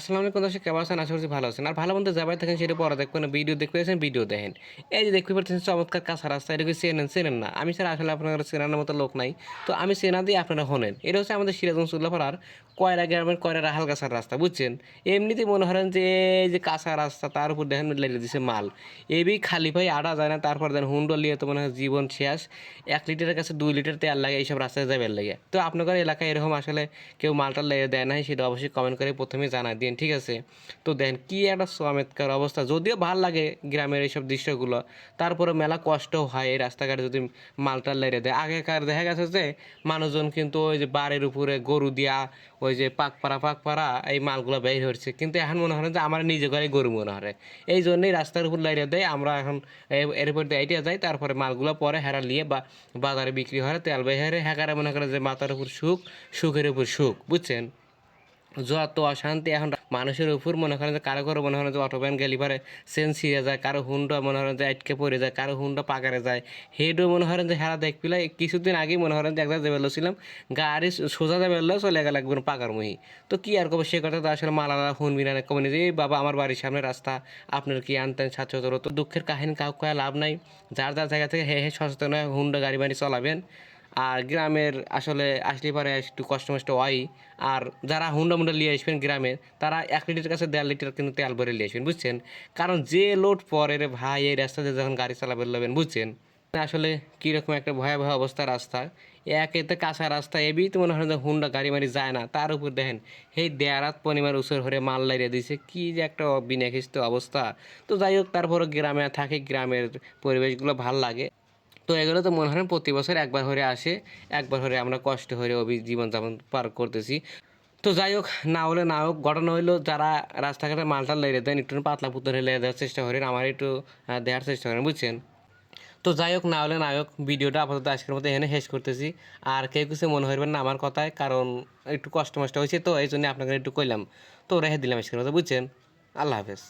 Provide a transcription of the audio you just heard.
আসসালামু আলাইকুম দর্শক, কেমন আছেন? আশা করছি ভালো আছেন। আর ভালো মন্দ যাবার থাকেন সেটা পরে দেখবেন। ভিডিও দেখতে পাচ্ছেন ভিডিও দেখেন। এই যে দেখতে পাচ্ছেন, চমৎকার কাঁচা রাস্তা। এটাকে চেনেন? চেনেন না। আমি স্যার আসলে আপনার চেনানোর মতো লোক নাই। তো আমি চেনা দিয়ে আপনারা হনেন এটা হচ্ছে আমাদের সিরাজগঞ্জ চুল্লাপাড়ার কয়রা গ্রামের কয়রা রাহাল কাঁচার রাস্তা, বুঝছেন? এমনিতেই মনে করেন যে এই যে কাঁচা রাস্তা, তার উপর দেখেন লেগে দিছে মাল। এবি খালি ভাই আড়া যায় না, তারপর দেন হুন্ডো লিয়ে তো মনে হয় জীবন শেষ। এক লিটারের কাছে দুই লিটার তেল লাগে, এইসব রাস্তায় যাবেন লাগে। তো আপনাদের এলাকায় এরকম আসলে কেউ মালটা লেগে দেয় না সেটা অবশ্যই কমেন্ট করে প্রথমে জানাই দিন, ঠিক আছে? তো দেন, কি একটা চমৎকার অবস্থা। যদিও ভালো লাগে গ্রামের এইসব দৃশ্যগুলো তারপরে মেলা কষ্ট হয় এই রাস্তাঘাটে যদি মালটা লেড়ে দেয়। আগেকার দেখা গেছে যে, মানুষজন কিন্তু ওই যে বাড়ির উপরে গরু দিয়া, ওই যে পাকপাড়া পাকপাড়া এই মালগুলো বের হচ্ছে। কিন্তু এখন মনে হয় যে, আমার নিজে ঘরে গরু মনে হয়। এই জন্যই রাস্তার উপর লাইরে দেয়। আমরা এখন এ- এর উপর দিয়ে যাই, তারপরে মালগুলো পরে হেরা নিয়ে বা বাজারে বিক্রি হয়, তেল বেহারে হ্যাকারে মনে করে যে মাথার উপর সুখ, সুখের উপর সুখ, বুঝছেন? যত অশান্তি এখন মানুষের উপর, মনে করেন যে কারও কারও মনে করেন যে অটো ভ্যান গেলি পারে সেন্স ছিঁড়ে যায়, কারও হুন্ডা, মনে করেন যে আটকে পড়ে যায়, কারও হুন্ডা পাকারে যায়। হেডও মনে করেন যে হেরা দেখ পিলাই, কিছুদিন আগেই মনে করেন যে একবার যাবে ছিলাম গাড়ি সোজা যাবে চলে গেল একবার পাকার মুহি। তো কি আর কবে সে কথা তো আসলে মালালা শুনবি না কমে যে "এই বাবা, আমার বাড়ির সামনে রাস্তা, আপনার কি আনতেন ছাত্র তো দুঃখের কাহিনী কাউ কয়া লাভ নাই। যার যার জায়গা থেকে হে হে সচেতন হুন্ডা, গাড়ি, বাড়ি চালাবেন। আর গ্রামের আসলে আসলে পারে একটু কষ্ট মষ্ট হয়। আর যারা হুন্ডা মুন্ডা নিয়ে আসবেন গ্রামের তারা এক লিটার কাছে দেড় লিটার কিন্তু তেল ভরে নিয়ে আসবেন, বুঝছেন? কারণ যে লোড পরে রে ভাই, এই রাস্তাতে যখন গাড়ি চালাবেন লবেন বুঝছেন? আসলে কীরকম একটা ভয়াবহ অবস্থা রাস্তা। একেতে কাঁচা রাস্তা, এবি তো মনে হয় যে হুন্ডা গাড়ি মারি যায় না। তার উপর দেখেন সেই দেয়ারাত পরিমাণ উসর হরে মাল লাইরে দিয়েছে কি যে একটা বিনাখিস্ত অবস্থা। তো যাই হোক তারপরে গ্রামে থাকে, গ্রামের পরিবেশগুলো ভালো লাগে। তো এগুলো তো মনে হয় প্রতি বছর একবার হরে আসে, একবার হরে আমরা কষ্ট হরে অভি জীবনযাপন পার করতেছি। তো যাই হোক, না হলে না হোক, ঘটনা হইল যারা রাস্তাঘাটে মালটা লেগে দেন, একটু পাতলা পুতলে লেগে দেওয়ার চেষ্টা করেন, আমার একটু দেওয়ার চেষ্টা করেন, বুঝছেন? তো যাই হোক, না হলে না হোক, ভিডিওটা আপাতত আজকের মতো এখানে শেষ করতেছি। আর কেউ কিছু মনে হইবেন না আমার কথায়, কারণ একটু কষ্ট মষ্ট হয়েছে, তো এই জন্য আপনাকে একটু কইলাম। তো রেখে দিলাম আজকের মতো, বুঝছেন? আল্লাহ হাফেজ।